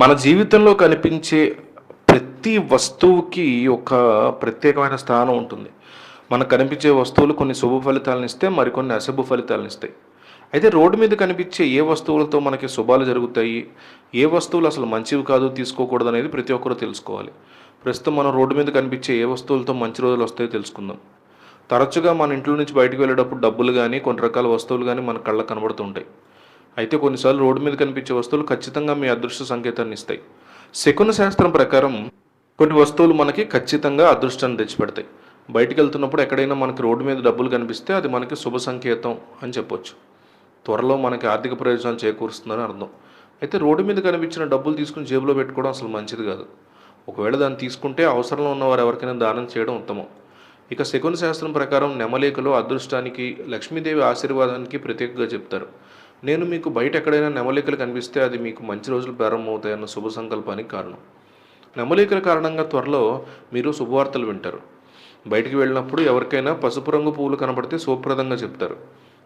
మన జీవితంలో కనిపించే ప్రతి వస్తువుకి ఒక ప్రత్యేకమైన స్థానం ఉంటుంది. మనకు కనిపించే వస్తువులు కొన్ని శుభ ఫలితాలను ఇస్తే మరికొన్ని అశుభ ఫలితాలను ఇస్తాయి. అయితే రోడ్డు మీద కనిపించే ఏ వస్తువులతో మనకి శుభాలు జరుగుతాయి ఏ వస్తువులు అసలు మంచివి కాదు తీసుకోకూడదు అనేది ప్రతి ఒక్కరూ తెలుసుకోవాలి. ప్రస్తుతం మనం రోడ్డు మీద కనిపించే ఏ వస్తువులతో మంచి రోజులు వస్తాయో తెలుసుకుందాం. తరచుగా మన ఇంట్లో నుంచి బయటకు వెళ్ళేటప్పుడు డబ్బులు కానీ కొన్ని రకాల వస్తువులు కానీ మన కళ్ళకు కనబడుతుంటాయి అయితే కొన్నిసార్లు రోడ్డు మీద కనిపించే వస్తువులు ఖచ్చితంగా మీ అదృష్ట సంకేతాన్ని ఇస్తాయి. శకున శాస్త్రం ప్రకారం కొన్ని వస్తువులు మనకి ఖచ్చితంగా అదృష్టాన్ని తెచ్చిపెడతాయి. బయటికి వెళ్తున్నప్పుడు ఎక్కడైనా మనకి రోడ్డు మీద డబ్బులు కనిపిస్తే అది మనకి శుభ సంకేతం అని చెప్పొచ్చు. త్వరలో మనకి ఆర్థిక ప్రయోజనం చేకూరుస్తుందని అర్థం. అయితే రోడ్డు మీద కనిపించిన డబ్బులు తీసుకుని జేబులో పెట్టుకోవడం అసలు మంచిది కాదు. ఒకవేళ దాన్ని తీసుకుంటే అవసరంలో ఉన్నవారు ఎవరికైనా దానం చేయడం ఉత్తమం. ఇక శకున శాస్త్రం ప్రకారం నెమలేకలో అదృష్టానికి లక్ష్మీదేవి ఆశీర్వాదానికి ప్రత్యేకంగా చెప్తారు. నేను మీకు బయట ఎక్కడైనా నెమలికలు కనిపిస్తే అది మీకు మంచి రోజులు ప్రారంభమవుతాయన్న శుభ సంకల్పానికి కారణం. నెమలికల కారణంగా త్వరలో మీరు శుభవార్తలు వింటారు. బయటికి వెళ్ళినప్పుడు ఎవరికైనా పసుపు రంగు పువ్వులు కనబడితే శుభప్రదంగా చెప్తారు.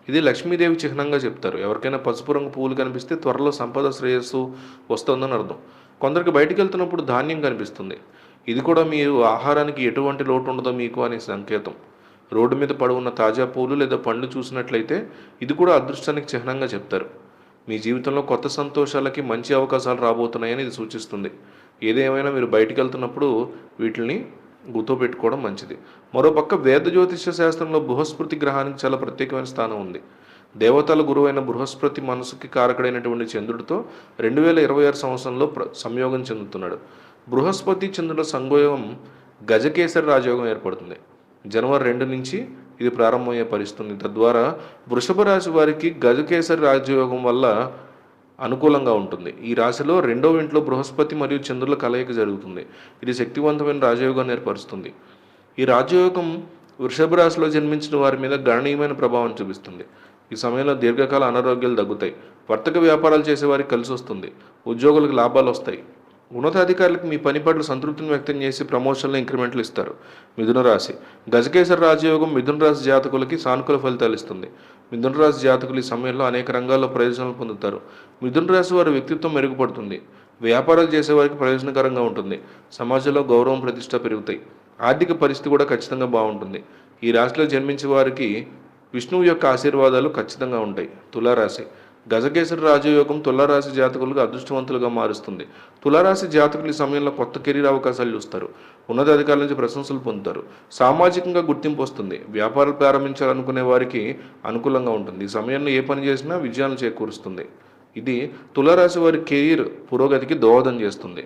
ఇది లక్ష్మీదేవి చిహ్నంగా చెప్తారు. ఎవరికైనా పసుపు రంగు పువ్వులు కనిపిస్తే త్వరలో సంపద శ్రేయస్సు వస్తుందని అర్థం. కొందరికి బయటికి వెళ్తున్నప్పుడు ధాన్యం కనిపిస్తుంది. ఇది కూడా మీరు ఆహారానికి ఎటువంటి లోటు ఉండదో మీకు అనే సంకేతం. రోడ్డు మీద పడి ఉన్న తాజా పూలు లేదా పండ్లు చూసినట్లయితే ఇది కూడా అదృష్టానికి చిహ్నంగా చెప్తారు. మీ జీవితంలో కొత్త సంతోషాలకి మంచి అవకాశాలు రాబోతున్నాయని ఇది సూచిస్తుంది. ఏదేమైనా మీరు బయటికి వెళ్తున్నప్పుడు వీటిని గుర్తుపెట్టుకోవడం మంచిది. మరోపక్క వేద జ్యోతిష్య శాస్త్రంలో బృహస్పతి గ్రహానికి చాలా ప్రత్యేకమైన స్థానం ఉంది. దేవతల గురువైన బృహస్పతి మనసుకి కారకుడైనటువంటి చంద్రుడితో రెండు వేల ఇరవై ఆరు సంవత్సరంలో ప్ర సంయోగం చెందుతున్నాడు. బృహస్పతి చంద్రుల సంయోగం గజకేసరి రాజయోగం ఏర్పడుతుంది. జనవరి రెండు నుంచి ఇది ప్రారంభమయ్యే పరిస్థితుంది. తద్వారా వృషభ రాశి వారికి గజకేసరి రాజయోగం వల్ల అనుకూలంగా ఉంటుంది. ఈ రాశిలో రెండవ ఇంట్లో బృహస్పతి మరియు చంద్రుల కలయిక జరుగుతుంది. ఇది శక్తివంతమైన రాజయోగాన్ని ఏర్పరుస్తుంది. ఈ రాజయోగం వృషభ రాశిలో జన్మించిన వారి మీద గణనీయమైన ప్రభావం చూపిస్తుంది. ఈ సమయంలో దీర్ఘకాల అనారోగ్యాలు తగ్గుతాయి. వర్తక వ్యాపారాలు చేసేవారికి కలిసి వస్తుంది. ఉద్యోగులకు లాభాలు వస్తాయి. ఉన్నతాధికారులకు మీ పని పట్ల సంతృప్తిని వ్యక్తం చేసి ప్రమోషన్లు ఇంక్రిమెంట్లు ఇస్తారు. మిథున రాశి. గజకేసర రాజయోగం మిథున రాశి జాతకులకి సానుకూల ఫలితాలు ఇస్తుంది. మిథున రాశి జాతకులు ఈ సమయంలో అనేక రంగాల్లో ప్రయోజనాలు పొందుతారు. మిథున రాశి వారి వ్యక్తిత్వం మెరుగుపడుతుంది. వ్యాపారాలు చేసేవారికి ప్రయోజనకరంగా ఉంటుంది. సమాజంలో గౌరవం ప్రతిష్ట పెరుగుతాయి. ఆర్థిక పరిస్థితి కూడా ఖచ్చితంగా బాగుంటుంది. ఈ రాశిలో జన్మించే వారికి విష్ణువు యొక్క ఆశీర్వాదాలు ఖచ్చితంగా ఉంటాయి. తులారాశి. గజకేసరి రాజయోగం తులారాశి జాతకులకు అదృష్టవంతులుగా మారుస్తుంది. తులారాశి జాతకులు ఈ సమయంలో కొత్త కెరీర్ అవకాశాలు చూస్తారు. ఉన్నతాధికారుల నుంచి ప్రశంసలు పొందుతారు. సామాజికంగా గుర్తింపు వస్తుంది. వ్యాపారాలు ప్రారంభించాలనుకునే వారికి అనుకూలంగా ఉంటుంది. ఈ సమయంలో ఏ పని చేసినా విజయాలను చేకూరుస్తుంది. ఇది తులారాశి వారి కెరీర్ పురోగతికి దోహదం చేస్తుంది.